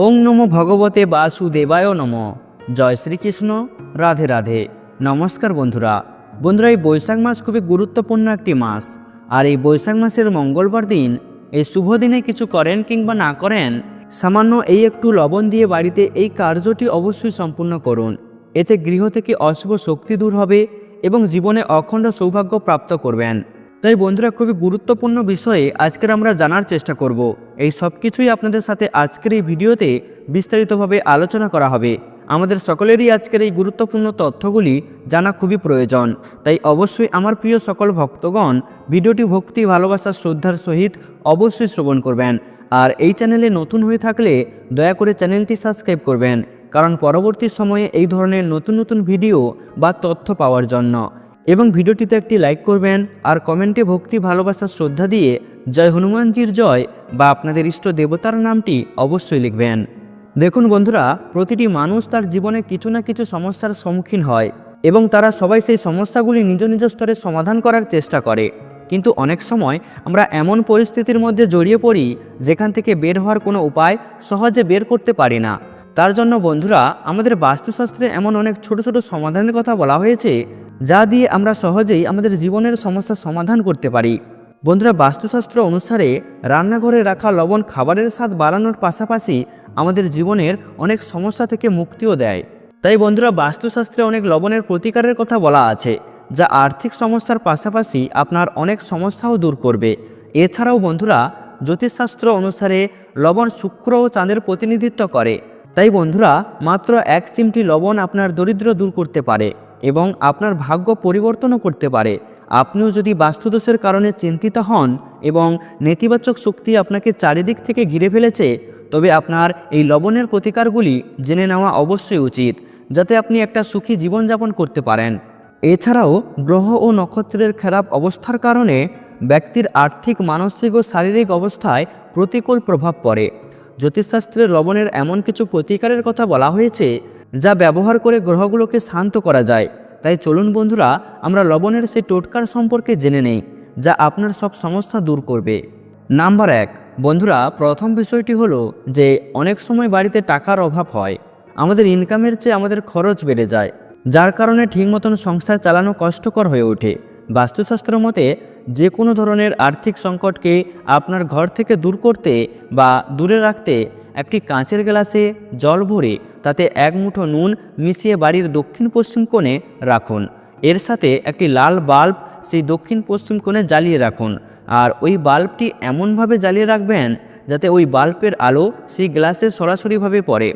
ওং নমো ভগবতে বাসুদেবায় নম। জয় শ্রীকৃষ্ণ। রাধে রাধে। নমস্কার বন্ধুরা। বন্ধুরা, এই বৈশাখ মাস খুবই গুরুত্বপূর্ণ একটি মাস। আর এই বৈশাখ মাসের মঙ্গলবার দিন এই শুভ দিনে কিছু করেন কিংবা না করেন, সামান্য এই একটু লবণ দিয়ে বাড়িতে এই কার্যটি অবশ্যই সম্পূর্ণ করুন। এতে গৃহ থেকে অশুভ শক্তি দূর হবে এবং জীবনে অখণ্ড সৌভাগ্য প্রাপ্ত করবেন। তাই বন্ধুরা, খুবই গুরুত্বপূর্ণ বিষয়ে আজকের আমরা জানার চেষ্টা করব। এই সব কিছুই আপনাদের সাথে আজকের এই ভিডিওতে বিস্তারিতভাবে আলোচনা করা হবে। আমাদের সকলেরই আজকের এই গুরুত্বপূর্ণ তথ্যগুলি জানা খুবই প্রয়োজন। তাই অবশ্যই আমার প্রিয় সকল ভক্তগণ, ভিডিওটি ভক্তি, ভালোবাসা, শ্রদ্ধার সহিত অবশ্যই শ্রবণ করবেন। আর এই চ্যানেলে নতুন হয়ে থাকলে দয়া করে চ্যানেলটি সাবস্ক্রাইব করবেন। কারণ পরবর্তী সময়ে এই ধরনের নতুন নতুন ভিডিও বা তথ্য পাওয়ার জন্য। এবং ভিডিওটিতে একটি লাইক করবেন আর কমেন্টে ভক্তি, ভালোবাসা, শ্রদ্ধা দিয়ে জয় হনুমানজির জয় বা আপনাদের ইষ্ট দেবতার নামটি অবশ্যই লিখবেন। দেখুন বন্ধুরা, প্রতিটি মানুষ তার জীবনে কিছু না কিছু সমস্যার সম্মুখীন হয় এবং তারা সবাই সেই সমস্যাগুলি নিজ নিজ স্তরে সমাধান করার চেষ্টা করে। কিন্তু অনেক সময় আমরা এমন পরিস্থিতির মধ্যে জড়িয়ে পড়ি যেখান থেকে বের হওয়ার কোনো উপায় সহজে বের করতে পারি না। তার জন্য বন্ধুরা, আমাদের বাস্তুশাস্ত্রে এমন অনেক ছোট ছোট সমাধানের কথা বলা হয়েছে, যা দিয়ে আমরা সহজেই আমাদের জীবনের সমস্যার সমাধান করতে পারি। বন্ধুরা, বাস্তুশাস্ত্র অনুসারে রান্নাঘরে রাখা লবণ খাবারের স্বাদ বাড়ানোর পাশাপাশি আমাদের জীবনের অনেক সমস্যা থেকে মুক্তিও দেয়। তাই বন্ধুরা, বাস্তুশাস্ত্রে অনেক লবণের প্রতিকারের কথা বলা আছে, যা আর্থিক সমস্যার পাশাপাশি আপনার অনেক সমস্যাও দূর করবে। এছাড়াও বন্ধুরা, জ্যোতিষশাস্ত্র অনুসারে লবণ শুক্র ও চাঁদের প্রতিনিধিত্ব করে। তাই বন্ধুরা, মাত্র এক চিমটি লবণ আপনার দরিদ্র দূর করতে পারে এবং আপনার ভাগ্য পরিবর্তনও করতে পারে। আপনিও যদি বাস্তুদোষের কারণে চিন্তিত হন এবং নেতিবাচক শক্তি আপনাকে চারিদিক থেকে ঘিরে ফেলেছে, তবে আপনার এই লবণের প্রতিকারগুলি জেনে নেওয়া অবশ্যই উচিত, যাতে আপনি একটা সুখী জীবনযাপন করতে পারেন। এছাড়াও, গ্রহ ও নক্ষত্রের খারাপ অবস্থার কারণে ব্যক্তির আর্থিক, মানসিক ও শারীরিক অবস্থায় প্রতিকূল প্রভাব পড়ে। জ্যোতিষশাস্ত্রে লবণের এমন কিছু প্রতিকারের কথা বলা হয়েছে, যা ব্যবহার করে গ্রহগুলোকে শান্ত করা যায়। তাই চলুন বন্ধুরা, আমরা লবণের সেই টোটকার সম্পর্কে জেনে নেই, যা আপনার সব সমস্যা দূর করবে। নাম্বার এক, বন্ধুরা, প্রথম বিষয়টি হলো যে, অনেক সময় বাড়িতে টাকার অভাব হয়। আমাদের ইনকামের চেয়ে আমাদের খরচ বেড়ে যায়, যার কারণে ঠিক মতন সংসার চালানো কষ্টকর হয়ে ওঠে। বাস্তুশাস্ত্র মতে, যে কোনো ধরনের আর্থিক সংকটকে আপনার ঘর থেকে দূর করতে বা দূরে রাখতে একটি কাঁচের গ্লাসে জল ভরে তাতে এক মুঠো নুন মিশিয়ে বাড়ির দক্ষিণ পশ্চিম কোণে রাখুন। এর সাথে একটি লাল বাল্ব সেই দক্ষিণ পশ্চিম কোণে জ্বালিয়ে রাখুন। আর ওই বাল্বটি এমনভাবে জ্বালিয়ে রাখবেন যাতে ওই বাল্বের আলো সেই গ্লাসে সরাসরিভাবে পড়ে।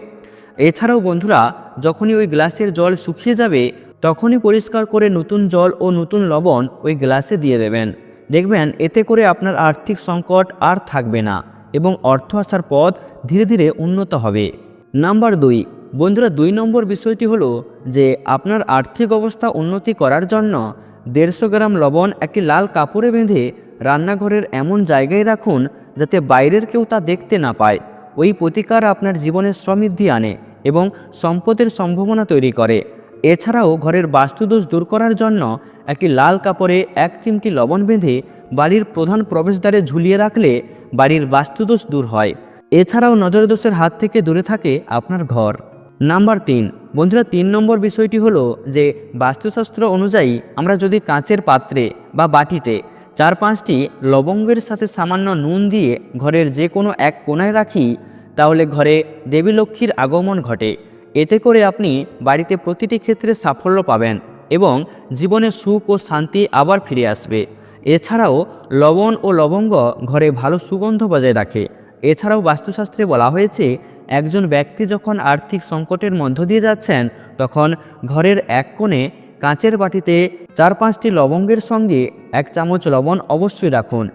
এছাড়াও বন্ধুরা, যখনই ওই গ্লাসের জল শুকিয়ে যাবে, তখনই পরিষ্কার করে নতুন জল ও নতুন লবণ ওই গ্লাসে দিয়ে দেবেন। দেখবেন, এতে করে আপনার আর্থিক সংকট আর থাকবে না এবং অর্থ আসার পথ ধীরে ধীরে উন্নত হবে। নাম্বার দুই, বন্ধুরা, দুই নম্বর বিষয়টি হলো যে, আপনার আর্থিক অবস্থা উন্নতি করার জন্য দেড়শো গ্রাম লবণ একটি লাল কাপড়ে বেঁধে রান্নাঘরের এমন জায়গায় রাখুন, যাতে বাইরের কেউ তা দেখতে না পায়। ওই প্রতিকার আপনার জীবনে সমৃদ্ধি আনে এবং সম্পদের সম্ভাবনা তৈরি করে। এছাড়াও ঘরের বাস্তুদোষ দূর করার জন্য একটি লাল কাপড়ে এক চিমটি লবণ বেঁধে বাড়ির প্রধান প্রবেশদ্বারে ঝুলিয়ে রাখলে বাড়ির বাস্তুদোষ দূর হয়। এছাড়াও নজরদোষের হাত থেকে দূরে থাকে আপনার ঘর। নাম্বার তিন। বন্ধুরা, তিন নম্বর বিষয়টি হলো যে বাস্তুশাস্ত্র অনুযায়ী আমরা যদি কাঁচের পাত্রে বা বাটিতে চার পাঁচটি লবঙ্গের সাথে সামান্য নুন দিয়ে ঘরের যে কোনো এক কোনায় রাখি, তাহলে ঘরে দেবী লক্ষ্মীর আগমন ঘটে। এতে করে আপনি বাড়িতে প্রতিটি ক্ষেত্রে সাফল্য পাবেন এবং জীবনে সুখ ও শান্তি আবার ফিরে আসবে। এছাড়াও লবণ ও লবঙ্গ ঘরে ভালো সুগন্ধ বজায় রাখে। এছাড়াও বাস্তুশাস্ত্রে বলা হয়েছে, একজন ব্যক্তি যখন আর্থিক সংকটের মধ্য দিয়ে যাচ্ছেন, তখন ঘরের এক কোণে কাঁচের বাটিতে চার পাঁচটি লবঙ্গের সঙ্গে এক চামচ লবণ অবশ্যই রাখুন।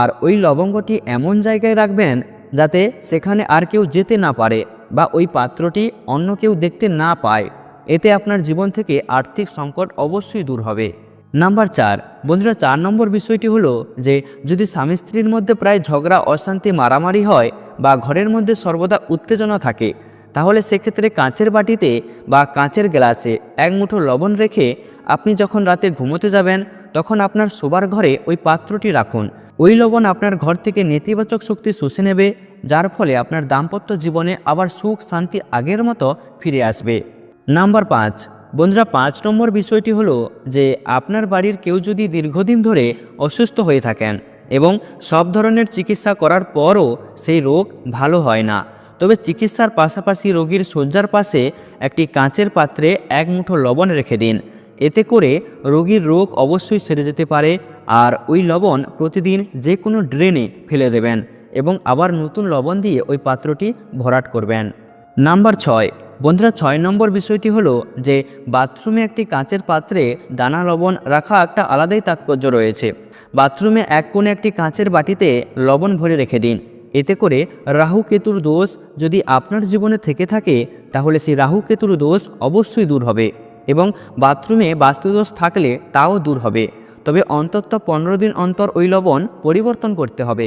আর ওই লবঙ্গটি এমন জায়গায় রাখবেন যাতে সেখানে আর কেউ যেতে না পারে বা ওই পাত্রটি অন্য কেউ দেখতে না পায়। এতে আপনার জীবন থেকে আর্থিক সংকট অবশ্যই দূর হবে। নাম্বার চার। বন্ধুরা, চার নম্বর বিষয়টি হলো যে, যদি স্বামী স্ত্রীর মধ্যে প্রায় ঝগড়া, অশান্তি, মারামারি হয় বা ঘরের মধ্যে সর্বদা উত্তেজনা থাকে তাহলে সেক্ষেত্রে কাঁচের বাটিতে বা কাঁচের গ্লাসে এক মুঠো লবণ রেখে আপনি যখন রাতে ঘুমোতে যাবেন, তখন আপনার শোবার ঘরে ওই পাত্রটি রাখুন। ওই লবণ আপনার ঘর থেকে নেতিবাচক শক্তি শুষে নেবে, যার ফলে আপনার দাম্পত্য জীবনে আবার সুখ শান্তি আগের মতো ফিরে আসবে। নাম্বার পাঁচ। বন্ধুরা, পাঁচ নম্বর বিষয়টি হলো যে আপনার বাড়ির কেউ যদি দীর্ঘদিন ধরে অসুস্থ হয়ে থাকেন এবং সব ধরনের চিকিৎসা করার পরও সেই রোগ ভালো হয় না তবে চিকিৎসার পাশাপাশি রোগীর শয্যার পাশে একটি কাঁচের পাত্রে এক মুঠো লবণ রেখে দিন। এতে করে রোগীর রোগ অবশ্যই সেরে যেতে পারে আর ওই লবণ প্রতিদিন যে কোনো ড্রেনে ফেলে দেবেন এবং আবার নতুন লবণ দিয়ে ওই পাত্রটি ভরাট করবেন। নাম্বার ছয়। বন্ধুরা, ছয় নম্বর বিষয়টি হলো যে বাথরুমে একটি কাঁচের পাত্রে দানা লবণ রাখা একটা আলাদাই তাৎপর্য রয়েছে। বাথরুমে এক কোণে একটি কাঁচের বাটিতে লবণ ভরে রেখে দিন। এতে করে রাহু কেতুর দোষ যদি আপনার জীবনে থেকে থাকে, তাহলে সেই রাহু কেতুর দোষ অবশ্যই দূর হবে এবং বাথরুমে বাস্তুদোষ থাকলে তাও দূর হবে। তবে অন্তত পনেরো দিন অন্তর ওই লবণ পরিবর্তন করতে হবে।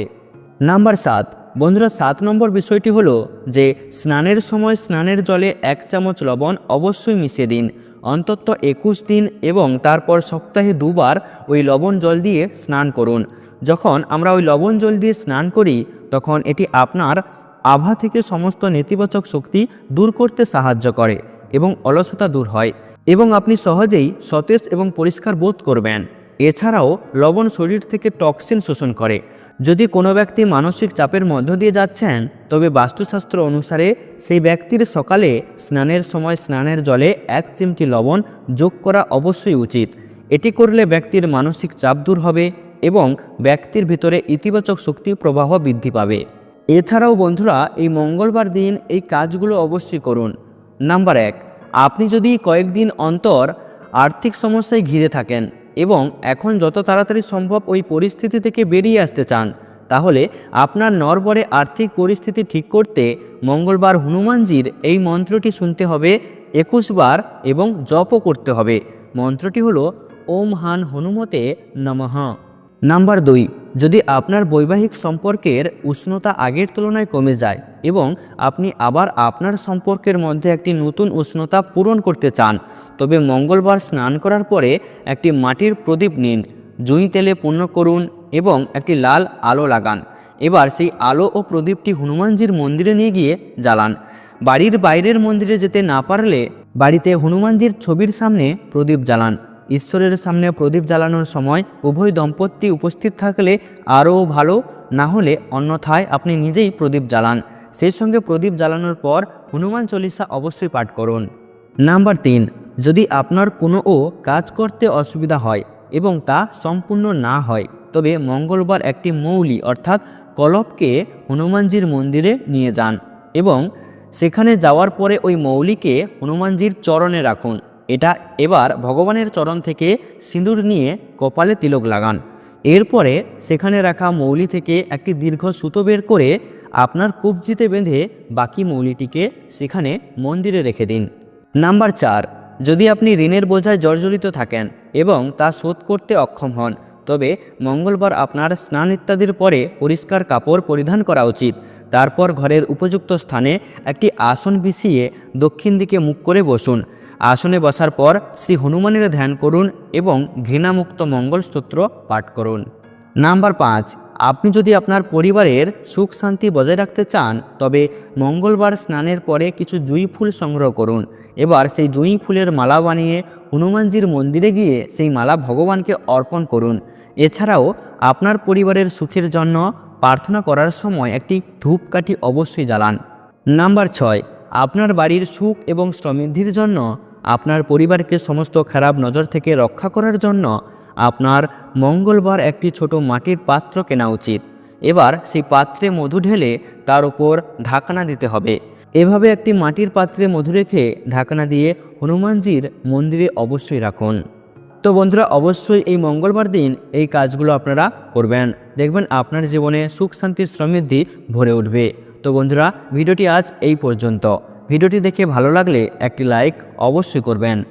নাম্বার সাত। বন্ধুরা, সাত নম্বর বিষয়টি হলো যে স্নানের সময় স্নানের জলে এক চামচ লবণ অবশ্যই মিশিয়ে দিন। অন্তত একুশ দিন এবং তারপর সপ্তাহে দুবার ওই লবণ জল দিয়ে স্নান করুন। যখন আমরা ওই লবণ জল দিয়ে স্নান করি, তখন এটি আপনার আভা থেকে সমস্ত নেতিবাচক শক্তি দূর করতে সাহায্য করে এবং অলসতা দূর হয় এবং আপনি সহজেই সতেজ এবং পরিষ্কার বোধ করবেন। এছাড়াও, লবণ শরীর থেকে টক্সিন শোষণ করে। যদি কোনো ব্যক্তি মানসিক চাপের মধ্য দিয়ে যাচ্ছেন, তবে বাস্তুশাস্ত্র অনুসারে সেই ব্যক্তির সকালে স্নানের সময় স্নানের জলে এক চিমটি লবণ যোগ করা অবশ্যই উচিত। এটি করলে ব্যক্তির মানসিক চাপ দূর হবে। এবং ব্যক্তির ভিতরে ইতিবাচক শক্তি প্রবাহ বৃদ্ধি পাবে। এছাড়াও বন্ধুরা, এই মঙ্গলবার দিন এই কাজগুলো অবশ্যই করুন। নাম্বার এক, আপনি যদি কয়েকদিন অন্তর আর্থিক সমস্যায় ঘিরে থাকেন এবং এখন যত তাড়াতাড়ি সম্ভব ওই পরিস্থিতি থেকে বেরিয়ে আসতে চান, তাহলে আপনার নরবরে আর্থিক পরিস্থিতি ঠিক করতে মঙ্গলবার হনুমানজির এই মন্ত্রটি শুনতে হবে, একুশ বার এবং জপও করতে হবে। মন্ত্রটি হলো, ওম হান হনুমতে নমঃ। নাম্বার দুই, যদি আপনার বৈবাহিক সম্পর্কের উষ্ণতা আগের তুলনায় কমে যায় এবং আপনি আবার আপনার সম্পর্কের মধ্যে একটি নতুন উষ্ণতা পূরণ করতে চান, তবে মঙ্গলবার স্নান করার পরে একটি মাটির প্রদীপ নিন, জুঁই তেলে পূর্ণ করুন এবং একটি লাল আলো লাগান। এবার সেই আলো ও প্রদীপটি হনুমানজির মন্দিরে নিয়ে গিয়ে জ্বালান। বাড়ির বাইরের মন্দিরে যেতে না পারলে বাড়িতে হনুমানজির ছবির সামনে প্রদীপ জ্বালান। ঈশ্বরের সামনে প্রদীপ জ্বালানোর সময় উভয় দম্পতি উপস্থিত থাকলে আরও ভালো, না হলে অন্যথায় আপনি নিজেই প্রদীপ জ্বালান। সেই সঙ্গে প্রদীপ জ্বালানোর পর হনুমান চল্লিশা অবশ্যই পাঠ করুন। নাম্বার তিন, যদি আপনার কোনো ও কাজ করতে অসুবিধা হয় এবং তা সম্পূর্ণ না হয়, তবে মঙ্গলবার একটি মৌলি অর্থাৎ কলপকে হনুমানজির মন্দিরে নিয়ে যান এবং সেখানে যাওয়ার পরে ওই মৌলিকে হনুমানজির চরণে রাখুন। এটা এবার ভগবানের চরণ থেকে সিঁদুর নিয়ে কপালে তিলক লাগান। এরপরে সেখানে রাখা মৌলি থেকে একটি দীর্ঘ সুতো বের করে আপনার কুবজিতে বেঁধে বাকি মৌলিটিকে সেখানে মন্দিরে রেখে দিন। নাম্বার চার, যদি আপনি ঋণের বোঝায় জর্জরিত থাকেন এবং তা শোধ করতে অক্ষম হন তবে মঙ্গলবার আপনার স্নান ইত্যাদির পরে পরিষ্কার কাপড় পরিধান করা উচিত। তারপর ঘরের উপযুক্ত স্থানে একটি আসন বিছিয়ে দক্ষিণ দিকে মুখ করে বসুন। আসনে বসার পর শ্রী হনুমানের ধ্যান করুন এবং ঘৃণামুক্ত মঙ্গল স্তোত্র পাঠ করুন। নাম্বার পাঁচ, আপনি যদি আপনার পরিবারের সুখ শান্তি বজায় রাখতে চান, তবে মঙ্গলবার স্নানের পরে কিছু জুঁই ফুল সংগ্রহ করুন। এবার সেই জুঁই ফুলের মালা বানিয়ে হনুমানজির মন্দিরে গিয়ে সেই মালা ভগবানকে অর্পণ করুন। এছাড়াও আপনার পরিবারের সুখের জন্য প্রার্থনা করার সময় একটি ধূপকাঠি অবশ্যই জ্বালান। নাম্বার ছয়, আপনার বাড়ির সুখ এবং সমৃদ্ধির জন্য, আপনার পরিবারকে সমস্ত খারাপ নজর থেকে রক্ষা করার জন্য আপনার মঙ্গলবার একটি ছোট মাটির পাত্র কেনা উচিত। এবার সেই পাত্রে মধু ঢেলে তার উপর ঢাকনা দিতে হবে। এভাবে একটি মাটির পাত্রে মধু রেখে ঢাকনা দিয়ে হনুমানজির মন্দিরে অবশ্যই রাখুন। তো বন্ধুরা, অবশ্যই এই মঙ্গলবার দিন এই কাজগুলো আপনারা করবেন। দেখবেন আপনার জীবনে সুখ শান্তির সমৃদ্ধি ভরে উঠবে। তো বন্ধুরা, ভিডিওটি আজ এই পর্যন্ত। ভিডিওটি দেখে ভালো লাগলে একটি লাইক অবশ্যই করবেন।